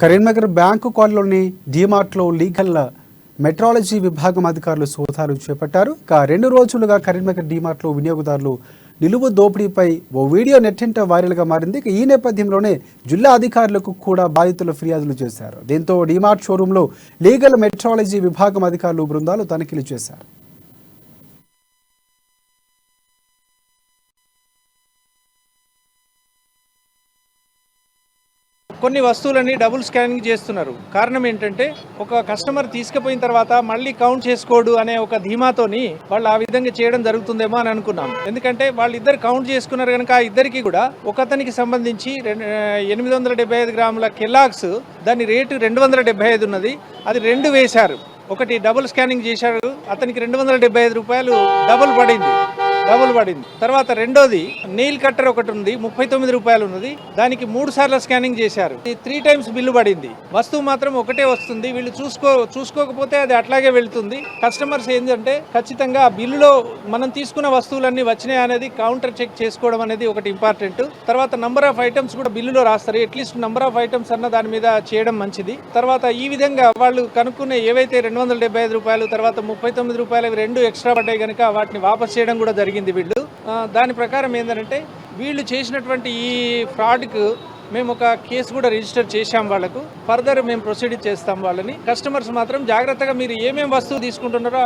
Karimnagar bank కాలనీలోని డీమార్ట్లో legal metrology విభాగం అధికారులు సోదాలు చేపట్టారు. ఇక రెండు రోజులుగా కరీంనగర్ డీమార్ట్లో వినియోగదారులు నిలువు దోపిడీపై ఓ వీడియో నెట్టింట వైరల్గా మారింది. ఈ నేపథ్యంలోనే జిల్లా అధికారులకు కూడా బాధితులు ఫిర్యాదులు చేశారు. దీంతో డీమార్ట్ షోరూంలో లీగల్ మెట్రాలజీ విభాగం అధికారులు బృందాలు తనిఖీలు చేశారు. కొన్ని వస్తువులని డబుల్ స్కానింగ్ చేస్తున్నారు. కారణం ఏంటంటే ఒక కస్టమర్ తీసుకుపోయిన తర్వాత మళ్ళీ కౌంట్ చేసుకోడు అనే ఒక ధీమాతోని వాళ్ళు ఆ విధంగా చేయడం జరుగుతుందేమో అని అనుకున్నాం. ఎందుకంటే వాళ్ళు ఇద్దరు కౌంట్ చేసుకున్నారు కనుక ఆ ఇద్దరికి కూడా ఒకతనికి సంబంధించి రెండు- ఎనిమిది వందల డెబ్బై ఐదు గ్రాముల కెలాక్స్ దాని రేటు రెండు వందల డెబ్బై ఐదు ఉన్నది. అది రెండు వేశారు. ఒకటి డబుల్ స్కానింగ్ చేశారు. అతనికి రెండు వందల డెబ్బై ఐదు రూపాయలు డబుల్ పడింది. డబుల్ పడింది. తర్వాత రెండోది నెయిల్ కట్టర్ ఒకటి ఉంది ముప్పై తొమ్మిది రూపాయలు ఉన్నది. దానికి మూడు సార్లు స్కానింగ్ చేశారు. త్రీ టైమ్స్ బిల్లు పడింది. వస్తువు మాత్రం ఒకటే వస్తుంది. వీళ్ళు చూసుకో చూసుకోకపోతే అది అట్లాగే వెళ్తుంది. కస్టమర్స్ ఏంటంటే ఖచ్చితంగా ఆ బిల్లులో మనం తీసుకున్న వస్తువులన్నీ వచ్చినాయి అనేది కౌంటర్ చెక్ చేసుకోవడం అనేది ఒకటి ఇంపార్టెంట్. తర్వాత నంబర్ ఆఫ్ ఐటమ్స్ కూడా బిల్లులో రాస్తారు. అట్లీస్ట్ నంబర్ ఆఫ్ ఐటమ్స్ అన్న దాని మీద చేయడం మంచిది. తర్వాత ఈ విధంగా వాళ్ళు కనుక్కునే ఏవైతే రెండు వందల డెబ్బై ఐదు రూపాయలు తర్వాత ముప్పై తొమ్మిది రూపాయలు రెండు ఎక్స్ట్రా పడ్డాయి కనుక వాటిని వాపస్ చేయడం కూడా జరిగింది. వీళ్ళు. దాని ప్రకారం ఏంటంటే వీళ్ళు చేసినటువంటి ఈ ఫ్రాడ్కు మేము ఒక కేసు కూడా రిజిస్టర్ చేశాం వాళ్ళకు. ఫర్దర్ మేము ప్రొసీడ్ చేస్తాం వాళ్ళని. కస్టమర్స్ మాత్రం జాగ్రత్తగా మీరు ఏమేమి వస్తువు తీసుకుంటున్నారో